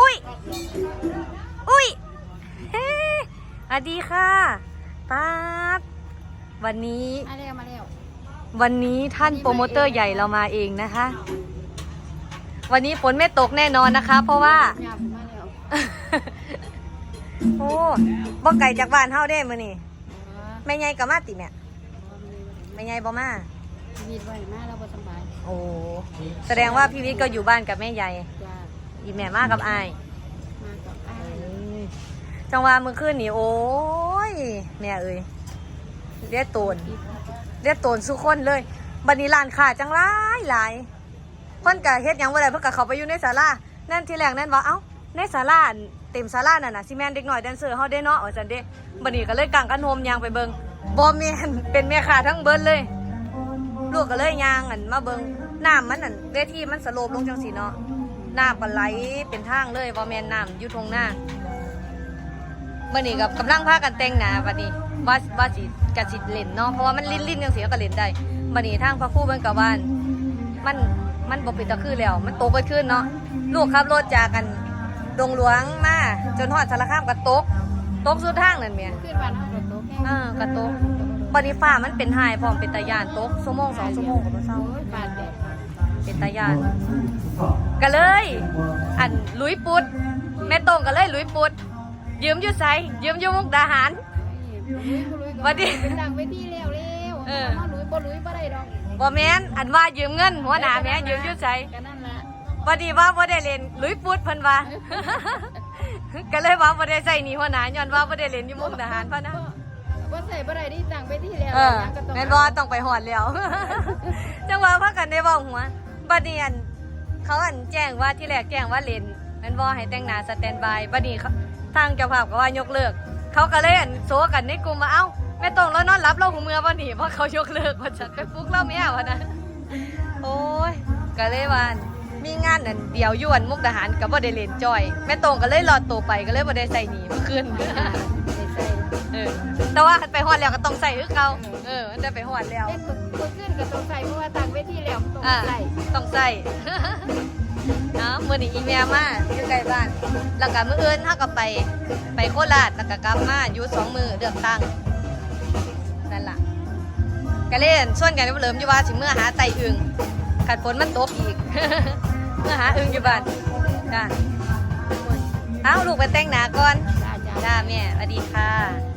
อุ้ย อุ้ยเฮ้สวัสดีค่ะป๊าบวันนี้ มาเร็วมาเร็ววันนี้ท่านโปรโมเตอร์ใหญ่เรามาเองนะคะ วันนี้ฝนไม่ตกแน่นอนนะคะ เพราะว่า หยาบมาเร็วโอ้บ่ไก่จากบ้านเฮาได้มื้อนี่อ๋อแม่ใหญ่ก็มาติแม่แม่ใหญ่บ่มา ชีวิตไว้มาเราบ่สำบายโอ้แสดงว่าพี่วิทย์ก็อยู่บ้านกับแม่ใหญ่จ้า อีแม่มากับอายมากับอ้ายจังหวะมื้อคืนนี่โอ้ย แม่เอ้ยเรียกโตน เรียกโตนสุคนเลยบัดนี้ร้านค้าจังหลายหลายเพิ่นก็เฮ็ดหยังบ่ได้เพิ่นก็เข้าไปอยู่ในศาลานั่นที่แรกนั่นว่าเอ้าในศาลาอันเต็มศาลานั่นน่ะสิแม่นเด็กน้อยแดนเซอร์เฮาได้เนาะว่าซั่นเด้บัดนี้ก็เลยกางกันโฮมยางไปเบิ่งบ่แม่นเป็นแม่ค้าทั้งเบิดเลย ลูกก็เลยยางอันมาเบิ่งน้ำมันนั่นเวทีมันสโลปลงจังซี่เนาะ น้ำก็ไหลเป็นทางเลยบ่แม่นน้ำอยู่ทงหน้ามื่อนี้กับกำลังพากันแต่งหนาบัดนี้ว่าว่าสิกะสิเล่นเนาะเพราะว่ามันลิ้นลิ้นยังเสียก็เล่นได้บัดนี้ทางพระครู่เบิ่งกับว่าน มันมันบ่เป็นตะคือแล้ว มันโตไปขึ้นเนาะลูกขับรถจากกันดงหลวงมาจนฮอดสารคามก็ตกตกสุดทางนั่นแหม่ขึ้นบ้านเฮาก็ตกแห้งเออก็ตกบัดนี้ฟ้ามันเป็นหายพร้อมเป็นตาย่านตกชั่วโมงสองชั่วโมงก็บ่เศร้าโอ้ยบาดแดด เป็นตาย่านก็เลย อันลุยปุดแม่ตรงก็เลยลุยปุดยืมอยู่ไสยืมอยู่มุกดาหารลุยบ่ลุยก็บัดนี้เป็นดังเวทีแล้วเร็วเออ มาลุยบ่ลุยบ่ได้ดอกบ่แม่นอันว่ายืมเงินหัวหน้าแม่ยืมอยืมใช้ก็นั่นล่ะพอดีว่าบ่ได้เล่นลุยปุดเพิ่นว่า ก็เลยว่าบ่ได้ใส่หนี่หัวหน้าย้อนว่าบ่ได้เล่นอยู่มุกดาหารพะนะ บ่ใส่บ่ได้ที่ดังเวทีแล้วเออยังก็ต้องแม่นบ่ต้องไปหอดแล้ว จังว่าพากันได้เว้าหัว บัดนี้อันเขาอันแจ้งว่าที่แรกแจ้งว่าเลนแม่นบ่ให้แต่งหน้าสแตนบายบัดนี้เขาทางเจ้าภาพก็ว่ายกเลิก เขาก็เลยอันโซกันในกลุ่มว่าเอ้าแม่ต้องแล้วนอนรับเราหูเมือบ่นี่เพราะเขายกเลิกว่าจะไปปลุกเราแม่วะนะโอ้ยก็เลยว่ามีงานนั่นเดียวยวนมุกดาหารกับบ่ได้เล่นจอยแม่ตรงก็เลยรอดตัวไปก็เลยบ่ได้ใส่หนีเมื่อคืน แต่ว่าคันไปฮอดแล้วก็ต้องใส่คือเก่าเออมันได้ไปฮอดแล้วเอ๊ะตัวขึ้นก็ต้องใส่เพราะว่าดังเวทีแล้วมันต้องอ่าใส่ต้องใส่ เนาะมื้อนี้อีเมียมาอยู่ใกล้บ้าน แล้วก็มื้ออื่นเฮาก็ไปไปโคราชแล้วก็กลับมาอยู่สองมื้อเลือกตั้งนั่นล่ะก็เล่นส่วนกันกับเหลิมอยู่ว่าสิเมื่อหาไตอึ่งขัดฝนมันตกอีก เมื่อหาอึ่งอยู่บ้านจ้าเอาลูกไปแต่งหน้าก่อนจ้าจ้าจ้าแม่สวัสดีค่ะ